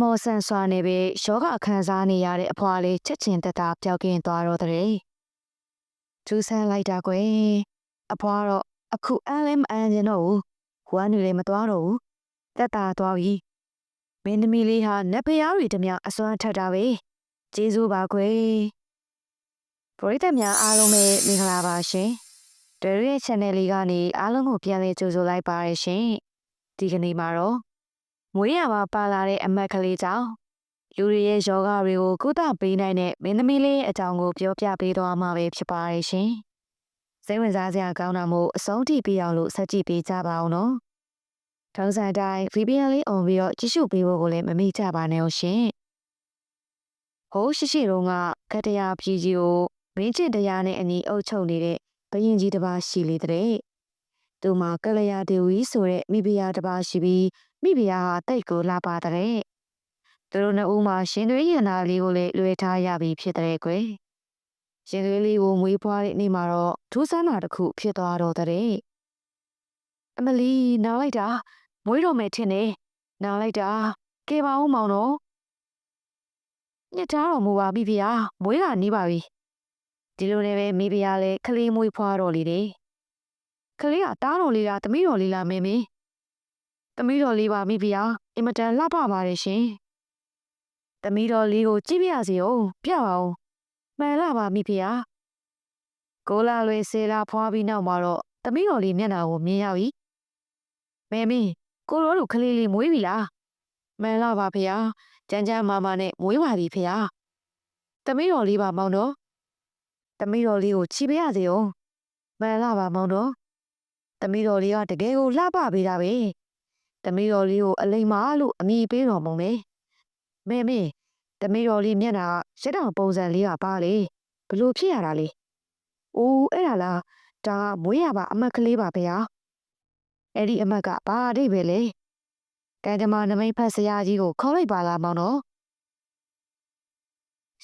မော်ဆန်စွာနဲ့ပဲယောဂခံစားနေရတဲ့အဖွာလေးချက်ချင်းတက်တာပျောက်ကင်းသွားတော့တဲ့ထူးဆန်းလိုက်တာကွယ်အဖွာတော့အခုအန်လည်းမအန်ကျင်တော့ဘူးဝမ်းနေလည်းမသွားတော့ဘူးတက်တာသွားပြီမင်းသမီးလေးဟာနတ်ဖျားတွေတမျှအစွမ်းထက်တာပဲကျေးဇူးပါကွယ်ပရိသတ်များအားလုံးပဲမင်္ဂလာပါရှင်ဒရရဲ့ channel လေးကနေအားလုံးကိုပြန်လည်ကြိုဆိုလိုက်ပါရရှင်ဒီကနေ့မှာတော့ မွေးရပါပါလာတဲ့အမတ်ကလေးကြောင့်လူတွေရဲ့ယောဂတွေကိုကုသပေးနိုင်တဲ့မင်းသမီးလေးအကြောင်းကိုပြောပြပေးသွားမှာပဲဖြစ်ပါရဲ့ရှင်။စိတ်ဝင်စားစရာကောင်းတာမို့အဆုံးထိပြအောင်လို့ဆက်ကြည့်ပေးကြပါအောင်နော်။ထောင်ဆိုင်တိုင်း VPN လေး on ပြီးတော့ကြည့်ရှုပေးဖို့ကိုလည်းမမေ့ကြပါနဲ့ဟုတ်ရှင်။ဟိုးရှိရှိတုန်းကခတရာပြည်ကြီးကိုမင်းကျင့်တရားနဲ့အညီအုပ်ချုပ်နေတဲ့ဘရင်ကြီးတစ်ပါးရှိလေတဲ့။သူမှာကလျာဒေဝီဆိုတဲ့မိဖုရားတစ်ပါးရှိပြီး မိဖုရားဟာတိတ်ကိုလာပါတဲ့သူတို့နှစ်ဦးမှာရှင်သွေးရန်နာလေးကိုလည်းလွယ်ထားရပြီဖြစ်တဲ့ကွယ်ရှင်သွေးလေးကိုမွေးဖွားတဲ့နေ့မှာတော့ထူးဆန်းတာတစ်ခုဖြစ်သွားတော့တဲ့အမလီနားလိုက်တာမွေးတော့မယ်ထင်တယ်နားလိုက်တာကဲပါဦးမောင်တော့ညစ်ထားတော်မူပါပြီဗျာမွေးတာနေပါပြီဒီလိုနဲ့ပဲမိဖုရားလည်းခလေးမွေးဖွားတော်လေတယ်ခလေးကတားတော်လေးလားသမီးတော်လေးလားမင်းမင်း သမီးတော်လေးပါမိဖုရားအင်မတန်လှပပါတယ်ရှင်။သမီးတော်လေးကိုကြည့်ပြရစီဦးပြပါဦး။မှန်လားပါမိဖုရား။ကိုလာလွေစေလာဖွားပြီးနောက်မှာတော့သမီးတော်လေးမျက်နှာကိုမြင်ရပြီ။မဲမင်းကိုရောတို့ကလေးလေးမွေးပြီလား။မှန်လားပါဖုရား။ကြမ်းကြမ်းမာမာနဲ့မွေးပါပြီဖုရား။သမီးတော်လေးပါမောင်တော်။သမီးတော်လေးကိုချီပြရစီဦး။မှန်လားပါမောင်တော်။သမီးတော်လေးကတကယ်ကိုလှပပေးတာပဲ။ တမီးတော်လေးကိုအလိမ္မာလို့အမည်ပေးတော်မူမယ်။မဲမေတမီးတော်လေးမျက်နှာကရက်တောင်ပုံစံလေးကပါလေဘလို့ဖြစ်ရတာလဲ။အိုးအဲ့ဒါလားဒါကမွေးရပါအမတ်ကလေးပါဗျာ။အဲ့ဒီအမတ်ကဘာအဓိပ္ပာယ်လဲ။ကံကြမ္မာနမိတ်ဖတ်ဆရာကြီးကိုခေါ်လိုက်ပါလားမောင်တော်။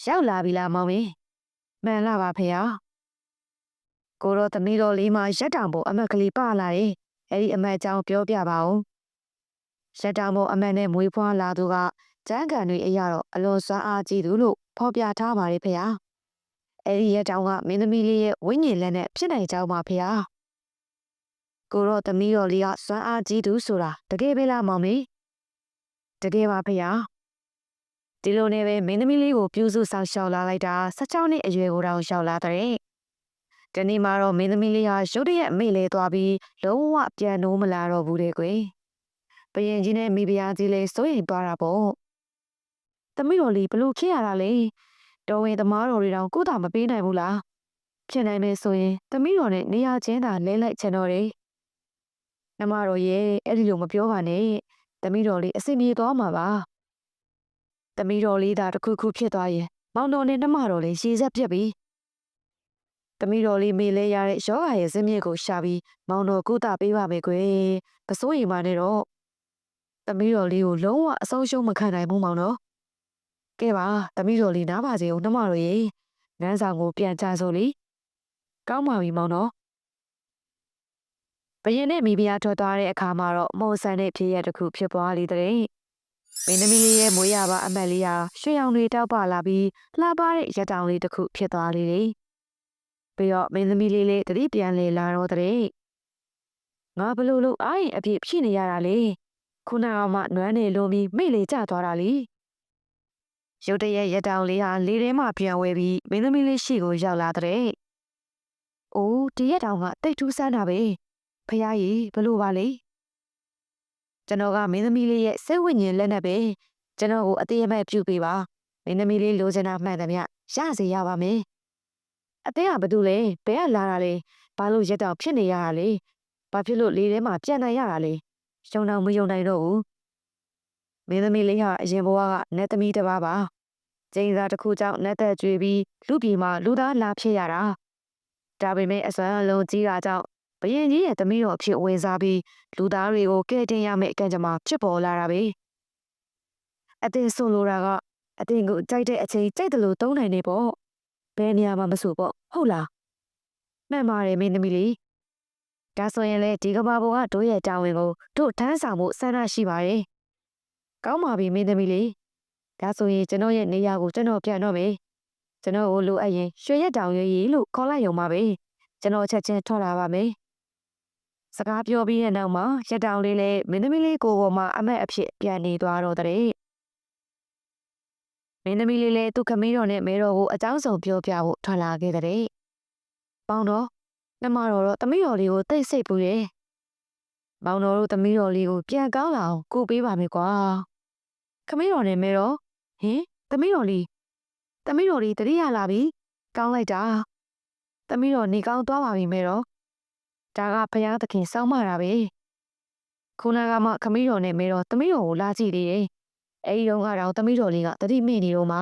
ရောက်လာပြီလားမောင်မင်း။မှန်လားပါဖေ။ကိုတော့တမီးတော်လေးမှရက်တောင်ပုံအမတ်ကလေးပါလာတယ်။အဲ့ဒီအမတ်အကြောင်းပြောပြပါဦး။ ရက်တောင်ပေါ်အမတ်နဲ့မွေးဖွားလာသူကကျန်းကန်တွေအရတော့အလွန်စွမ်းအားကြီးသူလို့ဖော်ပြထားပါတယ်ဖေဟာ။အဲဒီရက်တောင်ကမင်းသမီးလေးရဲ့ဝိညာဉ်လက်နဲ့ဖြစ်နိုင်ကြောင်းပါဖေဟာ။ကိုတော့သမီးတော်လေးကစွမ်းအားကြီးသူဆိုတာတကယ်ပဲလားမောင်မေ။တကယ်ပါဖေဟာ။ဒီလိုနဲ့ပဲမင်းသမီးလေးကိုပြုစုဆောင်ရှောက်လာလိုက်တာ16နှစ်အရွယ်ကိုတောင်ရှောက်လာတဲ့။ဒီနေ့မှာတော့မင်းသမီးလေးဟာရုတ်တရက်မေ့လဲသွားပြီးလုံးဝပြန်နိုးမလာတော့ဘူးတဲ့ကွယ်။ ဘယင်ကြီးနဲ့မိဖုရားကြီးလည်းစိုးရိမ်သွားတာပေါ့။သမီးတော်လေးဘလို့ဖြစ်ရတာလဲ။တော်ဝင်သမားတော်တွေတောင်ကိုယ်တာမပေးနိုင်ဘူးလား။ဖြစ်နိုင်မယ်ဆိုရင်သမီးတော်နဲ့နေရာချင်းသာလဲလိုက်ချင်တော့တယ်။နမတော်ရဲ့အဲ့ဒီလိုမပြောပါနဲ့။သမီးတော်လေးအစီပြေသွားမှာပါ။သမီးတော်လေးသာတစ်ခုခုဖြစ်သွားရင်မောင်တော်နဲ့နမတော်လေးရှည်ဆက်ပြက်ပြီ။သမီးတော်လေးမေလဲရတဲ့ယောဂရဲ့ဇင်းမြစ်ကိုရှာပြီးမောင်တော်ကုသပေးပါမယ်ကွယ်။မစိုးရိမ်ပါနဲ့တော့ သမီးတော်လေးကိုလုံးဝအဆုံးရှုံးမခံနိုင်ဘူးမောင်နော်ကဲပါသမီးတော်လေးနားပါစေဦးနှမတော်ရေနန်းဆောင်ကိုပြန်ချဆိုလေကောင်းပါပြီမောင်နော်ဘယင်နဲ့မိဖုရားထွက်သွားတဲ့အခါမှာတော့မော်ဆန်တဲ့ဖြစ်ရတစ်ခုဖြစ်သွားလေတဲ့မင်းသမီးလေးရဲ့မွေးရပါအမတ်လေးဟာရွှေရောင်တွေတောက်ပလာပြီးလှပတဲ့ရက်တောင်လေးတစ်ခုဖြစ်သွားလေတယ်ပြီးတော့မင်းသမီးလေးလေးတတိပြန်လေလာတော့တဲ့ငါဘလို့လို့အားရင်အပြည့်ဖြစ်နေရတာလေ ခုနကမှနွမ်းနေလို့ပြီးမိလေကျသွားတာလေရုတ်တရက်ရက်တောင်လေးဟာလေထဲမှာပြန်ဝဲပြီးမင်းသမီးလေးရှိကိုရောက်လာတဲ့။အိုးဒီရက်တောင်ကတိတ်ထူးဆန်းတာပဲ။ဖះကြီးဘလို့ပါလေ။ကျွန်တော်ကမင်းသမီးလေးရဲ့စိတ်ဝိညာဉ်လက်နဲ့ပဲကျွန်တော်ကိုအသေးအမဲ့ပြုပေးပါ။မင်းသမီးလေးလိုချင်တာမှန်တယ်မြ။ရစေရပါမယ်။အသေးကဘာတူလဲ။ဘယ်ကလာတာလဲ။ဘာလို့ရက်တောင်ဖြစ်နေရတာလဲ။ဘာဖြစ်လို့လေထဲမှာပြန်နိုင်ရတာလဲ။ ရှုံတော့မယုံနိုင်တော့ဘူးမင်းသမီးလေးဟာအရင်ဘဝကနတ်သမီးတစ်ပါးပါကျင်းစားတစ်ခုကြောင့်နတ်သက်ကျွေပြီးလူပြည်မှာလူသားလာဖြစ်ရတာဒါပေမဲ့အစွမ်းအလုံးကြီးတာကြောင့်ဘယင်ကြီးရဲ့သမီးတော်အဖြစ်ဝင်စားပြီးလူသားတွေကိုကဲတင်ရမယ့်အကန့်အကြမှာဖြစ်ပေါ်လာတာပဲအတင်းဆိုလိုတာကအတင်းကိုကြိုက်တဲ့အချိန်ကြိုက်တယ်လို့သုံးနိုင်နေပေါ့ဘယ်နေရာမှာမဆိုပေါ့ဟုတ်လားမှန်ပါတယ်မင်းသမီးလေး ဒါဆိုရင်လေဒီကဘာပေါ်ကတို့ရဲ့တာဝန်ကိုတို့ထမ်းဆောင်မှုဆန္ဒရှိပါတယ်ကောင်းပါပြီမင်းသမီးလေးဒါဆိုရင်ကျွန်တော်ရဲ့နေရာကိုကျွန်တော်ပြန်တော့မယ်ကျွန်တော်ကိုလိုအပ်ရင်ရွှေရက်တောင်ရွေးရီလို့ခေါ်လိုက်ရုံပါပဲကျွန်တော်ချက်ချင်းထွက်လာပါမယ်စကားပြောပြီးတဲ့နောက်မှာရက်တောင်လေးလည်းမင်းသမီးလေးကိုပေါ်မှာအမက်အဖြစ်ပြန်နေသွားတော့တဲ့မင်းသမီးလေးလည်းသူ့ခမီးတော်နဲ့မဲတော်ကိုအကြောင်းစုံပြောပြဖို့ထွက်လာခဲ့တဲ့ပေါင်းတော့ နှမတော်တော့တမီးတော်လေးကိုတိတ်ဆိတ်ပူရဲ့မောင်တော်တို့တမီးတော်လေးကိုပြန်ကောင်းလာအောင်ကိုပေးပါမယ်ကွာခမီးတော်နဲ့မဲတော်ဟင်တမီးတော်လေးတမီးတော်လေးတတိယလာပြီကောင်းလိုက်တာတမီးတော်နေကောင်းသွားပါပြီမဲတော်ဒါကဘုရားသခင်စောင်းမတာပဲခုနကမှခမီးတော်နဲ့မဲတော်တမီးတော်ကိုလာကြည့်သေးတယ်အဲဒီတော့ကတော့တမီးတော်လေးကတတိမိနေတော့မှ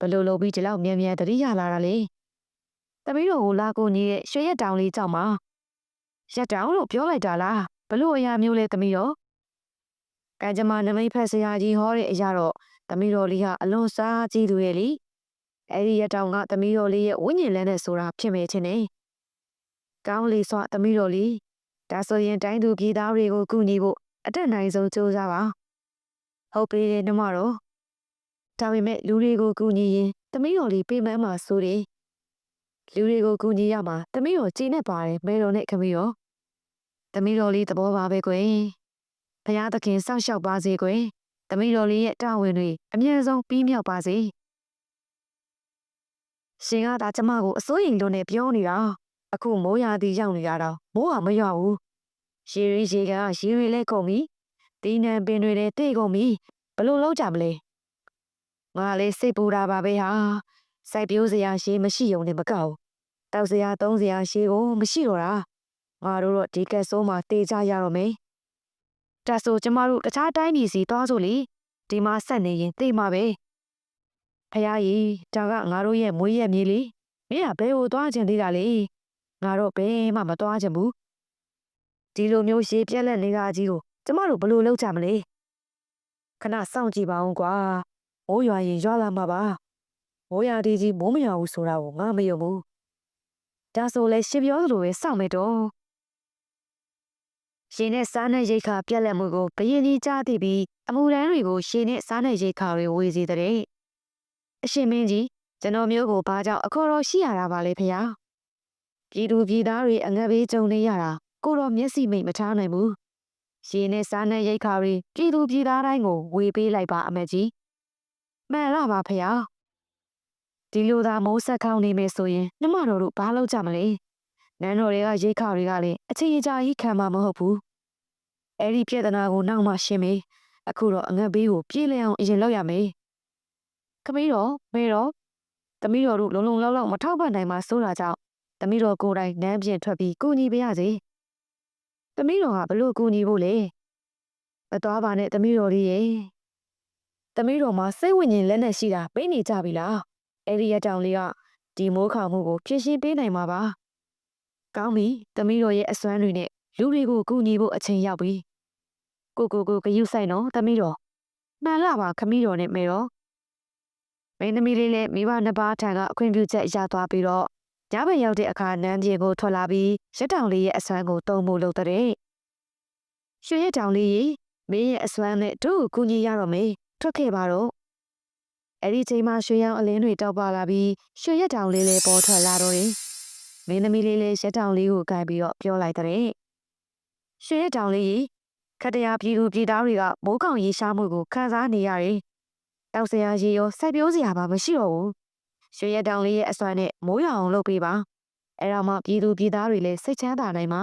ဘလို့လုပ်ပြီးဒီလောက်မြန်မြန်တတိယလာတာလေ တမီးတော်ကိုလာကိုညီရဲ့ရွှေရက်တောင်လေးကြောက်မှာရက်တောင်လို့ပြောလိုက်တာလားဘလို့အရာမျိုးလဲတမီးတော်ကံကြမ္မာနမိတ်ဖက်ဆရာကြီးဟောတဲ့အရာတော့တမီးတော်လေးဟာအလွန်စားကြည့်သူရဲ့လीအဲ့ဒီရက်တောင်ကတမီးတော်လေးရဲ့ဝိညာဉ်လန်းနဲ့ဆိုတာဖြစ်မယ်ချင်းနေကောင်းလေစွာတမီးတော်လေးဒါဆိုရင်တိုင်းသူပြည်သားတွေကိုကူညီဖို့အတက်နိုင်ဆုံးကြိုးစားပါဟုတ်ပြီနှမတော်ဒါပေမဲ့လူတွေကိုကူညီရင်တမီးတော်လေးပြေးမမှာဆိုတယ် လူတွေကိုကူညီရမှာတမီးတော်ကြည်နဲ့ပါတယ်မဲတော်နဲ့ခမီးတော်တမီးတော်လေးသဘောပါပဲကွယ်ဘုရားသခင်စောင့်ရှောက်ပါစေကွယ်တမီးတော်လေးရဲ့တာဝန်တွေအမြဲဆုံးပြီးမြောက်ပါစေရှင်ကဒါကျမကိုအစိုးရင်လွန်နဲ့ပြောနေတာအခုမိုးရာသီရောက်နေရတော့မိုးကမရွဘူးရေရီရေကရေရီလဲကုန်ပြီတင်းနံပင်တွေလည်းတိတ်ကုန်ပြီဘလို့လောက်ကြမလဲငါလေးစိတ်ပူတာပါပဲဟာစိုက်ပြိုးစရာရှေးမရှိုံနဲ့မကောက် တောက်စရာသုံးစရာရှေးကိုမရှိတော့တာငါတို့တော့ဒီကက်ဆိုးမှာတေးကြရတော့မယ်ဒါဆိုကျမတို့တခြားတိုင်းပြည်စီသွားဆိုလေဒီမှာဆက်နေရင်သိမှာပဲဖះကြီးဒါကငါတို့ရဲ့မွေးရက်မြေးလေမင်းကဘယ်ကိုသွားခြင်းသေးတာလေငါတော့ဘယ်မှမသွားခြင်းဘူးဒီလိုမျိုးရှေးပြက်လက်နေတာကြီးကိုကျမတို့ဘယ်လိုလုပ်ကြမလဲခဏစောင့်ကြည့်ပါဦးကွာမိုးရွာရင်ရွာလာမှာပါမိုးရွာဒီကြီးမိုးမရွာဘူးဆိုတာကိုငါမယုံဘူး ဒါဆိုလဲရှင်းပြောသလိုပဲစောင့်မယ်တော့ရှင်နဲ့စားနဲ့ရိတ်ခါပြက်လက်မှုကိုဘယင်းကြီးကြားသိပြီးအမှုရန်တွေကိုရှင်နဲ့စားနဲ့ရိတ်ခါတွေဝေစီတဲ့အရှင်မင်းကြီးကျွန်တော်မျိုးကိုဘာကြောင့်အခေါ်တော်ရှိရတာပါလဲဖေ။ပြည်သူပြည်သားတွေအငတ်ဘေးကြုံနေရတာကိုတော့မျက်စိမိတ်မထားနိုင်ဘူး။ရှင်နဲ့စားနဲ့ရိတ်ခါတွေပြည်သူပြည်သားတိုင်းကိုဝေပေးလိုက်ပါအမကြီး။မှန်လားပါဖေ။ ဒီလိုသာမိုးဆက်ခေါင်းနေမယ်ဆိုရင်နှမတော်တို့ဘာလုပ်ကြမလဲ။နန်းတော်တွေကရိတ်ခါတွေကလည်းအချင်းအကြာကြီးခံမှာမဟုတ်ဘူး။အဲ့ဒီပြဿနာကိုနောက်မှရှင်းမေး။အခုတော့အငတ်ဘေးကိုပြေးလည်အောင်အရင်လုပ်ရမယ်။ခမီးတော်မေတော်သမီးတော်တို့လုံလုံလောက်လောက်မထောက်ပံ့နိုင်မှဆိုတာကြောင့်သမီးတော်ကိုယ်တိုင်နမ်းပြင်ထွက်ပြီးကူညီပေးရစေသမီးတော်ကဘလို့ကူညီဖို့လဲမသွားပါနဲ့သမီးတော်ကြီးရဲ့သမီးတော်မှာစိတ်ဝိညာဉ်လက်နဲ့ရှိတာပေးနေကြပြီလား အဲ့ဒီရတောင်လေးကဒီမိုးခေါမှုကိုဖြည့်ရှင်းပေးနိုင်မှာပါကောင်းပြီသမီးတော်ရဲ့အစွမ်းတွေနဲ့လူတွေကိုကူညီဖို့အချိန်ရောက်ပြီကိုကိုကိုဂယုဆိုင်တော့သမီးတော်မှန်လားပါခမီးတော်နဲ့မေတော်မင်းသမီးလေးလည်းမိဘနှစ်ပါးထံကအခွင့်ပြုချက်ရသွားပြီးတော့ညဘက်ရောက်တဲ့အခါနန်းပြေကိုထွက်လာပြီးရတောင်လေးရဲ့အစွမ်းကိုတုံမှုလုပ်တဲ့ရွှေရတောင်လေးရေမင်းရဲ့အစွမ်းနဲ့တို့ကူညီရတော့မေးထွက်ခဲ့ပါတော့ အဲ့ဒီချိန်မှာရွှေရောင်အလင်းတွေတောက်ပါလာပြီးရွှေရတောင်လေးလည်းပေါ်ထွက်လာတော့တယ်မင်းသမီးလေးလည်းရတောင်လေးကိုကြိုက်ပြီးတော့ပြောလိုက်တဲ့ရွှေရတောင်လေးရေခတရာပြည်သူပြည်သားတွေကမိုးကောင်ရေရှားမှုကိုခံစားနေရတယ်တောက်စရာရေရောစိုက်ပျိုးစရာပါမရှိတော့ဘူးရွှေရတောင်လေးရဲ့အစွမ်းနဲ့မိုးရအောင်လုပ်ပေးပါအဲ့ဒါမှပြည်သူပြည်သားတွေလည်းစိတ်ချမ်းသာနိုင်မှာ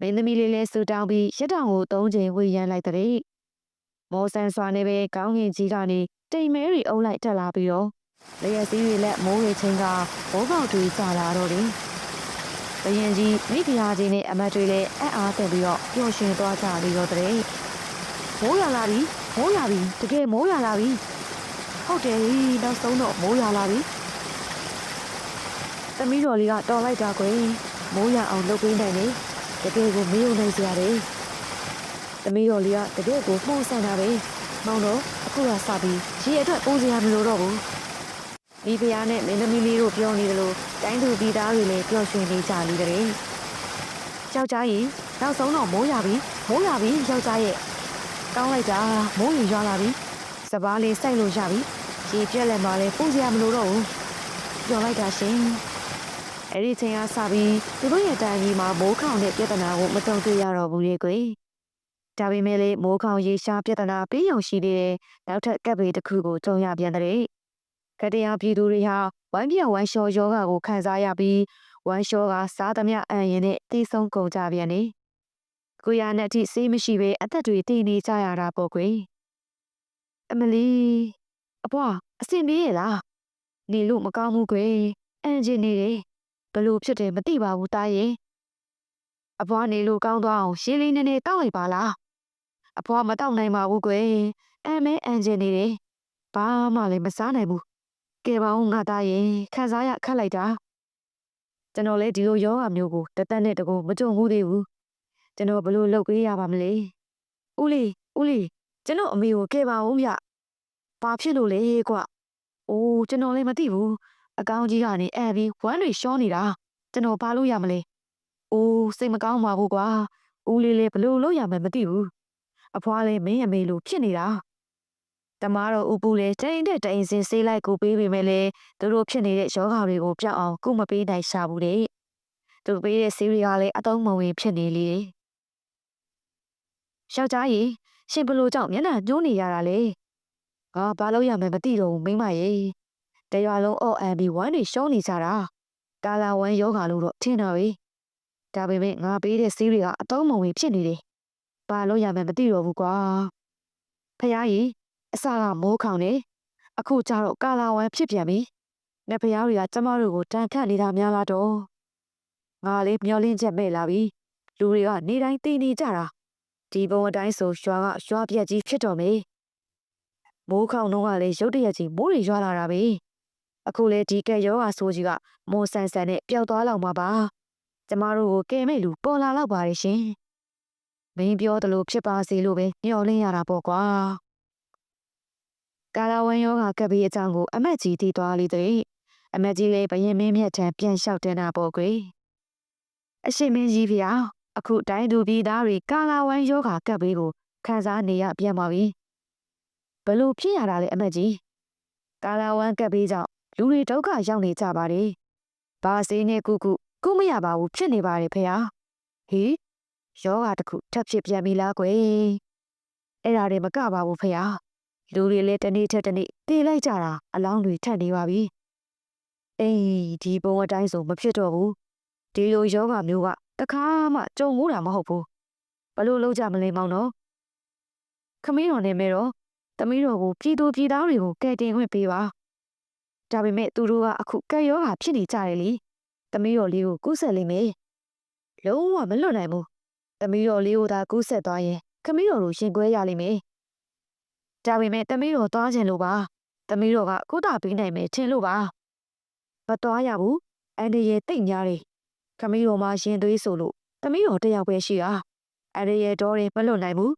မင်းသမီးလေးလည်းစူတောင်းပြီးရတောင်ကိုသုံးချိန်ဝေရန်လိုက်တဲ့မောဆန်စွာနဲ့ပဲကောင်းကင်ကြီးကနေ တိမ်မဲတွေအုပ်လိုက်တက်လာပြီးတော့လျက်စီးတွေလက်မိုးတွေချင်းကဘောပေါက်တွေကျလာတော့တယ်ဘယင်ကြီးမိဖုရားကြီးနဲ့အမတ်တွေလည်းအံ့အားသင့်ပြီးတော့ပျော်ရွှင်သွားကြပြီးတော့တဲ့မိုးရလာပြီမိုးရွာပြီတကယ်မိုးရွာလာပြီဟုတ်တယ်နောက်ဆုံးတော့မိုးရွာလာပြီသမီးတော်လေးကတော်လိုက်တာကွယ်မိုးရွာအောင်လုပ်ပေးနိုင်တယ်တကယ်ကိုမယုံနိုင်စရာတယ်သမီးတော်လေးကတကယ်ကိုမှုန်ဆန်တာပဲ မောင်တော့အခုကစပြီးရေအတွက်ပူစရာမလိုတော့ဘူးမိဖုရားနဲ့မင်းသမီးလေးတို့ပြောနေတယ်လို့တိုင်းသူပြည်သားတွေလည်းပျော်ရွှင်နေကြလိမ့်တယ်ယောက်ျားကြီးနောက်ဆုံးတော့မိုးရွာပြီမိုးရွာပြီယောက်ျားရဲ့ကောင်းလိုက်တာမိုးရင်ရွာလာပြီစပားလေးစိုက်လို့ရပြီရေပြက်လည်းမလဲပူစရာမလိုတော့ဘူးပြောလိုက်တာရှင်အဲ့ဒီချိန်ကစပြီးသူတို့ရဲ့တိုင်ကြီးမှာမိုးခေါင်တဲ့ပြဿနာကိုမတုံ့တွေ့ရတော့ဘူးလေကွယ် ဒါပေမဲ့လေမိုးခေါင်ရေရှားပြဿနာပြီးအောင်ရှိသေးတဲ့နောက်ထပ်ကပ်ပေတစ်ခုကိုကြုံရပြန်တဲ့ကတရားပြည်သူတွေဟာဝမ်းပြောင်ဝမ်းလျှော်ယောဂါကိုခံစားရပြီးဝမ်းလျှောကစားသမျှအန်ရင်နဲ့တီးဆုံးကုန်ကြပြန်နေကိုရနဲ့အထိစေးမရှိပဲအသက်တွေတည်နေကြရတာပေါ့ကွယ်အမလီအဖွားအစင်ပြေးရလားနေလို့မကောင်းဘူးကွယ်အန်ဂျင်နေတယ်ဘလို့ဖြစ်တယ်မသိပါဘူးတားရဲ့အဖွားနေလို့ကောင်းသွားအောင်ရှင်းလေးနည်းနည်းတောက်လိုက်ပါလား အဖွားမတောက်နိုင်ပါဘူးကွယ်အန်မဲအန်ဂျင်နေတယ်ဘာမှလည်းမစားနိုင်ဘူးကဲပါဦးငါသားရဲ့ခံစားရခက်လိုက်တာကျွန်တော်လည်းဒီလိုယောဂမျိုးကိုတသက်နဲ့တကူမကြုံဘူးသေးဘူးကျွန်တော်ဘလို့လုပ်ပေးရပါမလဲဦးလေးဦးလေးကျွန်တော်အမေကိုကဲပါဦးမြဘာဖြစ်လို့လဲကွအိုးကျွန်တော်လည်းမသိဘူးအကောင်းကြီးကနေအဲပြီးဝမ်းတွေရှောနေတာကျွန်တော်ဘာလို့ရမလဲအိုးစိတ်မကောင်းပါဘူးကွာဦးလေးလည်းဘလို့လုပ်ရမှန်းမသိဘူး အဖွားလည်းမင်းအမေလိုဖြစ်နေတာတမားတော့ဥပူလေတိန်တဲ့တိန်စင်ဆေးလိုက်ကိုပေးပေမဲ့လေသူတို့ဖြစ်နေတဲ့ယောဂါတွေကိုပြောက်အောင်ကုမပေးနိုင်ရှာဘူးတဲ့သူပေးတဲ့ဆေးတွေကလည်းအတုံးမဝင်ဖြစ်နေလေယောက်ျားကြီးရှင်ဘလို့ကြောင့်မျက်နှာညှိုးနေရတာလေဟာဘာလို့ရမယ်မသိတော့ဘူးမိမရေတရွာလုံးအော့အန်ပြီးဝမ်းတွေရှုံးနေကြတာကာလာဝမ်းယောဂါလို့တော့ထင်တော့ပြီဒါပေမဲ့ငါပေးတဲ့ဆေးတွေကအတုံးမဝင်ဖြစ်နေတယ် ဘာလို့ရမယ်မသိတော့ဘူးကွာဖះကြီးအစကမိုးခေါင်နေအခုကျတော့ကာလာဝမ်ဖြစ်ပြန်ပြီ။နေဖျားတွေကကျမတို့ကိုတန်ခတ်နေတာများလားတော့။ငါလေးမျောလင်းချက်မဲ့လာပြီ။လူတွေကနေတိုင်းတည်နေကြတာ။ဒီဘုံအတိုင်းဆိုရွာကရွာပြက်ကြီးဖြစ်တော်မေ။မိုးခေါင်တော့ကလည်းရုတ်တရက်ကြီးမိုးတွေရွာလာတာပဲ။အခုလေဒီကဲယောဂါဆိုးကြီးကမောဆန်ဆန်နဲ့ပျောက်သွားလောက်မှာပါ။ကျမတို့ကိုကဲမဲ့လူပေါ်လာတော့ပါရဲ့ရှင်။ မင်းပြောသလိုဖြစ်ပါစေလို့ပဲမျောလင်းရတာပေါ့ကွာ။ကာလာဝမ်ယောဂကပ်ပြီးအကြောင်းကို အမက်ကြီးတည်သွားလေတဲ့အမက်ကြီးလည်းဘရင်မင်းမြတ်ထံပြန်လျှောက်တင်တာပေါ့ကွယ်အရှိမင်းကြီးဖေ။အခုတိုင်းသူပြည်သားတွေကာလာဝမ်ယောဂကပ်ပြီးကိုခံစားနေရပြန်ပါပြီဘလို့ဖြစ်ရတာလဲအမက်ကြီးကာလာဝမ်ကပ်ပြီးကြောင့်လူတွေဒုက္ခရောက်နေကြပါတယ်ဘာစေးနဲ့ကုကုကုမရပါဘူးဖြစ်နေပါတယ်ဖေ။ဟေး ယောဂတစ်ခုထပ်ဖြစ်ပြန်ပြီလားကွယ်အဲ့ဒါတွေမကပါဘူးဖေ။လူတွေလည်းတနေ့ထက်တနေ့တေးလိုက်ကြတာအလောင်းတွေထက်နေပါပြီအေးဒီဘုံအတိုင်းဆိုမဖြစ်တော့ဘူးဒီလိုယောဂမျိုးကတခါမှကြုံမှုတာမဟုတ်ဘူးဘလို့လုံးကြမလဲမောင်နော်ခမင်းတော်နဲ့မဲတော့တမီးတော်ကိုပြည်သူပြည်သားတွေကိုကဲတင်ခွင့်ပေးပါဒါပေမဲ့သူတို့ကအခုကဲယောဂဖြစ်နေကြတယ်လေတမီးတော်လေးကိုကူးဆက်လိမ့်မယ်လုံးဝမလွတ်နိုင်ဘူး တမီးတော်လေးကိုသာကူးဆက်သွားရင်ခမင်းတော်ကိုရှင်ကွဲရလိမ့်မယ်ဒါပေမဲ့တမီးတော်သွားခြင်းလို့ပါတမီးတော်ကကုသပေးနိုင်မယ်ထင်လို့ပါမသွားရဘူးအန်ဒီရဲ့တိတ်ညားတယ်ခမီးတော်မှရင်သွေးဆိုလို့တမီးတော်တယောက်ပဲရှိတာအန်ဒီရဲ့တော်ရင်မလွတ်နိုင်ဘူး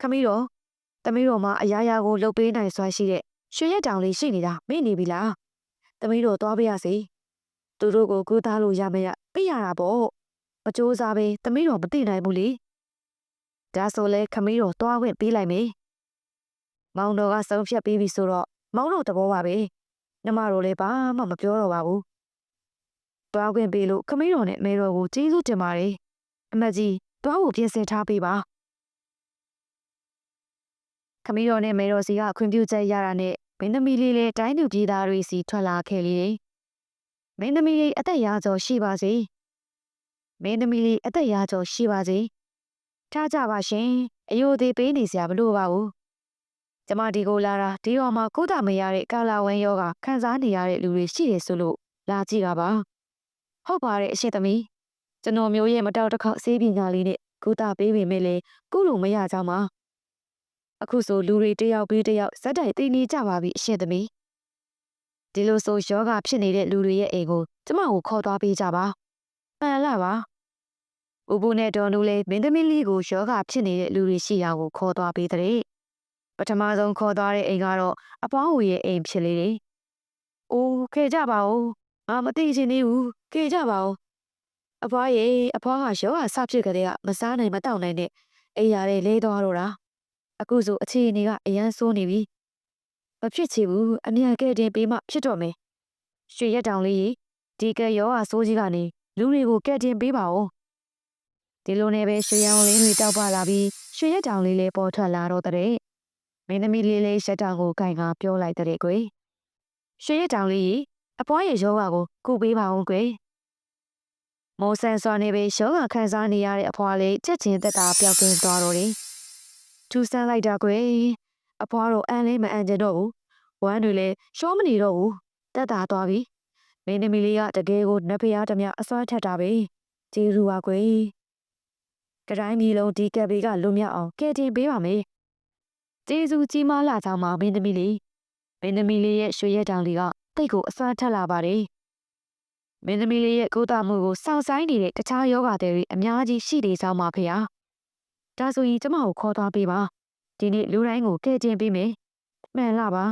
ခမီးတော်တမီးတော်မှအရာရာကိုလှုပ်ပေးနိုင်စွာရှိတဲ့ရွှေရက်တောင်လေးရှိနေတာမေ့နေပြီလားတမီးတော်သွားပေးရစီသူတို့ကိုကူသားလို့ရမရပြရတာပေါ့ မစူးစားပဲတမီးတော်မသိနိုင်ဘူးလေဒါဆိုလဲခမီးတော်သွားခွင့်ပေးလိုက်မေမောင်တော်ကဆုံးဖြတ်ပြီးပြီဆိုတော့မောင်တို့သဘောပါပဲညီမတို့လည်းဘာမှမပြောတော့ပါဘူးတွားခွင့်ပေးလို့ခမင်းတော်နဲ့မဲတော်ကိုကျေးဇူးတင်ပါတယ်အမတ်ကြီးတွားဖို့ပြင်ဆင်ထားပေးပါခမင်းတော်နဲ့မဲတော်စီကခွင့်ပြုချက်ရတာနဲ့မင်းသမီးလေးလည်းတိုင်းသူပြည်သားတွေစီထွက်လာခဲ့လေတယ်မင်းသမီးလေးအသက်ရာကျော်ရှိပါစေ မင်းသမီးလေးအသက်ရာကျော်ရှိပါစေထားကြပါရှင်အယိုသေးပေးနေစရာမလိုပါဘူးကျမဒီကိုလာတာဒီရောမှာကုသမရတဲ့ကာလာဝမ်ယောဂခံစားနေရတဲ့လူတွေရှိတယ်ဆိုလို့လာကြည့်တာပါဟုတ်ပါတယ်အရှိသမီးကျွန်တော်မျိုးရဲ့မတောက်တစ်ခေါက်ဆေးပညာလေးနဲ့ကုသပေးပေမဲ့လေကုလို့မရကြမှာအခုဆိုလူတွေတယောက်ပြီးတယောက်ဇက်တိုင်သိနေကြပါပြီအရှိသမီးဒီလိုဆိုယောဂဖြစ်နေတဲ့လူတွေရဲ့အိမ်ကိုကျမကိုခေါ်သွားပေးကြပါပန်လာပါ ဥပုနဲ့တော်နူလေးမင်းသမီးလေးကိုယောဂဖြစ်နေတဲ့လူတွေရှိရာကိုခေါ်သွားပေးတဲ့ပထမဆုံးခေါ်သွားတဲ့အိမ်ကတော့အပွားဝူရဲ့အိမ်ဖြစ်လေတယ်။အိုးခဲ့ကြပါဦး။ငါမသိချင်သေးဘူး။ခဲ့ကြပါဦး။အဖွားရဲ့အဖွားကရောဂါစဖြစ်ကြတဲ့ကမစားနိုင်မတောက်နိုင်တဲ့အိမ်ရတဲ့လဲသွားတော့တာအခုဆိုအခြေအနေကအရန်ဆိုးနေပြီမဖြစ်ချေဘူးအမြန်ကဲတင်ပေးမှဖြစ်တော့မယ်ရွှေရက်တောင်လေးကြီးဒီကဲရောအဆိုးကြီးကနေလူတွေကိုကဲတင်ပေးပါဦး ဒီလိုနဲ့ပဲရွှေရောင်လေးတွေတောက်ပလာပြီးရွှေရက်တောင်လေးလေးပေါ်ထွက်လာတော့တဲ့မင်းသမီးလေးလေးရှက်တောင်ကိုကင်ကပြောလိုက်တဲ့ကွယ်ရွှေရက်တောင်လေးကြီးအပွားရဲ့ယောဂကိုကုပေးပါဦးကွယ်မောဆန်စွာနေပဲယောဂခံစားနေရတဲ့အဖွားလေးချက်ချင်းတက်တာပျောက်ကင်းသွားတော့တယ်ထူဆန်းလိုက်တာကွယ်အဖွားတော့အန်လေးမအန်ကြတော့ဘူးဝမ်းတွေလည်းရှောမနေတော့ဘူးတက်တာသွားပြီမင်းသမီးလေးကတကယ်ကိုနတ်ဖျားတမအစွမ်းထက်တာပဲကျေးဇူးပါကွယ် ကတိုင်းမီလုံးဒီကက်ဘေးကလွတ်မြောက်အောင်ကဲတင်ပေးပါမယ်ကျေးဇူးကြီးမားလာကြောင်းပါမင်းသမီးလေးမင်းသမီးလေးရဲ့ရွှေရက်တောင်လေးကတိတ်ကိုအစွမ်းထက်လာပါတယ်မင်းသမီးလေးရဲ့ကိုယ်တာမှုကိုစောင့်ဆိုင်နေတဲ့တခြားယောဂတွေအများကြီးရှိနေကြောင်းပါဖေဟာဒါဆိုရင်ကျမကိုခေါ်သွားပေးပါဒီနေ့လူတိုင်းကိုကဲတင်ပေးမယ်မှန်လားပါ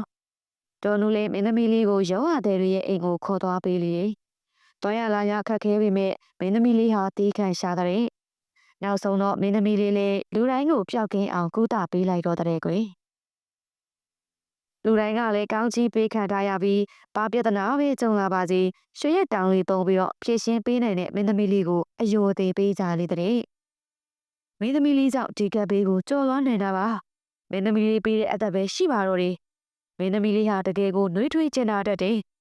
တော်နူလေးမင်းသမီးလေးကိုယောဂတဲ့တွေရဲ့အိမ်ကိုခေါ်သွားပေးလေ။တွားရလာရခက်ခဲပေမဲ့မင်းသမီးလေးဟာတီးခန့်ရှာတဲ့။ နောက်ဆုံးတော့မင်းသမီးလေးလည်းလူတိုင်းကိုပျောက်ကင်းအောင်ကုသပေးလိုက်တော့တဲ့ကွယ်။လူတိုင်းကလည်းကောင်းချီးပေးခံထားရပြီးဘာပြဿနာပဲကြုံလာပါစေရွှေရက်တောင်လေးပုံပြီးတော့ဖြည့်ရှင်းပေးနိုင်တဲ့မင်းသမီးလေးကိုအယိုသေးပေးကြလေတဲ့။မင်းသမီးလေးကြောင့်ဒီကပ်ဘေးကိုကြော်လွှမ်းနေတာပါ။မင်းသမီးလေးပေးတဲ့အသက်ပဲရှိပါတော့တယ်။မင်းသမီးလေးဟာတကယ်ကိုနှွေးထွေးကျင်နာတတ်တယ်။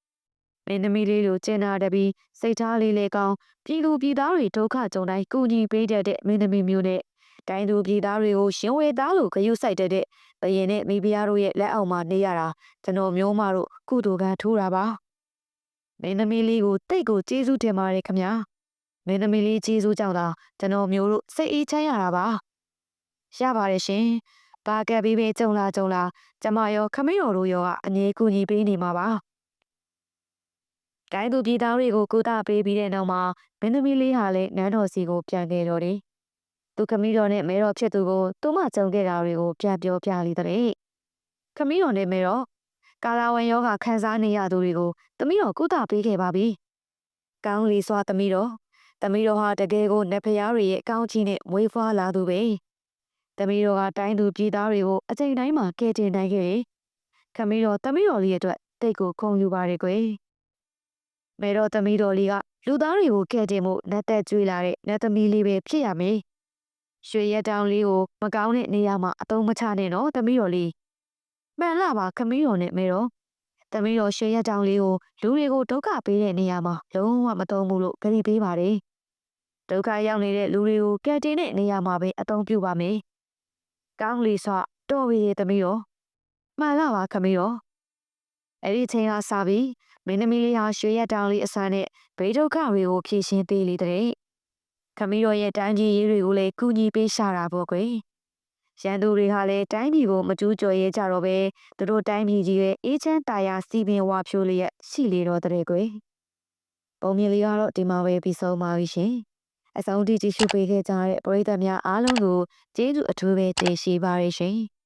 မင်းသမီးလေးလိုကျင်နာတတ်ပြီးစိတ်ထားလေးလေးကောင်းပြည်သူပြည်သားတွေဒုက္ခကြုံတိုင်းကူညီပေးတတ်တဲ့မင်းသမီးမျိုးနဲ့တိုင်းသူပြည်သားတွေကိုရှင်ဝေသားလိုဂရုစိုက်တတ်တဲ့ဘယင်နဲ့မိဖုရားတို့ရဲ့လက်အောက်မှာနေရတာကျွန်တော်မျိုးမတို့ကုသိုလ်ကထိုးတာပါ။မင်းသမီးလေးကိုတိတ်ကိုကျေးဇူးတင်ပါတယ်ခင်ဗျာ။မင်းသမီးလေးကျေးဇူးကြောင့်သာကျွန်တော်မျိုးတို့စိတ်အေးချမ်းရတာပါ။ရပါတယ်ရှင်။ဘာကက်ပြီးပဲကြုံလာကြုံလာကျမရောခမင်းတော်တို့ရောကအငြင်းကူညီပေးနေမှာပါ တိုင်းသူပြည်သားတွေကိုကုသပေးပြီးတဲ့နောက်မှာမင်းသမီးလေးဟာလည်းနန်းတော်စီကိုပြန်ခဲ့တော့တယ်သူခမီးတော်နဲ့မဲတော်ဖြစ်သူကိုသူမကြုံခဲ့တာတွေကိုပြန်ပြောပြလိတဲ့ခမီးတော်နဲ့မဲတော်ကာလာဝန်ယောဂခံစားနေရသူတွေကိုသမီးတော်ကုသပေးခဲ့ပါပြီကောင်းလီစွာသမီးတော်သမီးတော်ဟာတကယ်ကိုနတ်ဖျားတွေရဲ့အကောင်းကြီးနဲ့မွေးဖွားလာသူပဲ။သမီးတော်ကတိုင်းသူပြည်သားတွေကိုအချိန်တိုင်းမှာကယ်တင်နိုင်ခဲ့တယ်။ခမီးတော်သမီးတော်လေးရဲ့အတွက်တိတ်ကိုခုံယူပါတယ်ကွယ်။ မဲတော်သမီးတော်လေးကလူသားတွေကိုကယ်တင်မှုလက်သက်ကျွေးလာတဲ့လက်သမီးလေးပဲဖြစ်ရမယ်။ရွှေရက်တောင်လေးကိုမကောင်းတဲ့နေရာမှာအသုံးမချနဲ့နော်သမီးတော်လေး။မှန်လားပါခမီးတော်နဲ့မဲတော်။သမီးတော်ရွှေရက်တောင်လေးကိုလူတွေကိုဒုက္ခပေးတဲ့နေရာမှာလုံးဝမသုံးဘူးလို့ကြေပေးပါတယ်။ဒုက္ခရောက်နေတဲ့လူတွေကိုကယ်တင်တဲ့နေရာမှာပဲအသုံးပြုပါမယ်။ကောင်းလီဆော့တော်ဝီရဲ့သမီးရောမှန်လားပါခမီးရော အဲ့ဒီချိန်ကစပြီးမင်းသမီးလေးဟာရွှေရက်တောင်လေးအစမ်းနဲ့ဘေးဒုက္ခတွေကိုဖြည့်ရှင်းပေးလေတဲ့ခမီးရောရဲ့တိုင်းပြည်ရေးတွေကိုလည်းကူညီပေးရှာတာပေါ့ကွယ်ရန်သူတွေဟာလည်းတိုင်းပြည်ကိုမကျူးကျော်ရဲကြတော့ပဲသူတို့တိုင်းပြည်ကြီးရဲ့အေးချမ်းတာယာစီပင်ဝါဖြိုးလျက်ရှိလေတော့တဲ့ကွယ်ပုံမြင်လေးကတော့ဒီမှာပဲပြီးဆုံးပါပြီရှင်အဆုံးထိကြည့်ရှုပေးခဲ့ကြတဲ့ပရိသတ်များအားလုံးကိုကျေးဇူးအထူးပဲတင်ရှိပါရရှင်။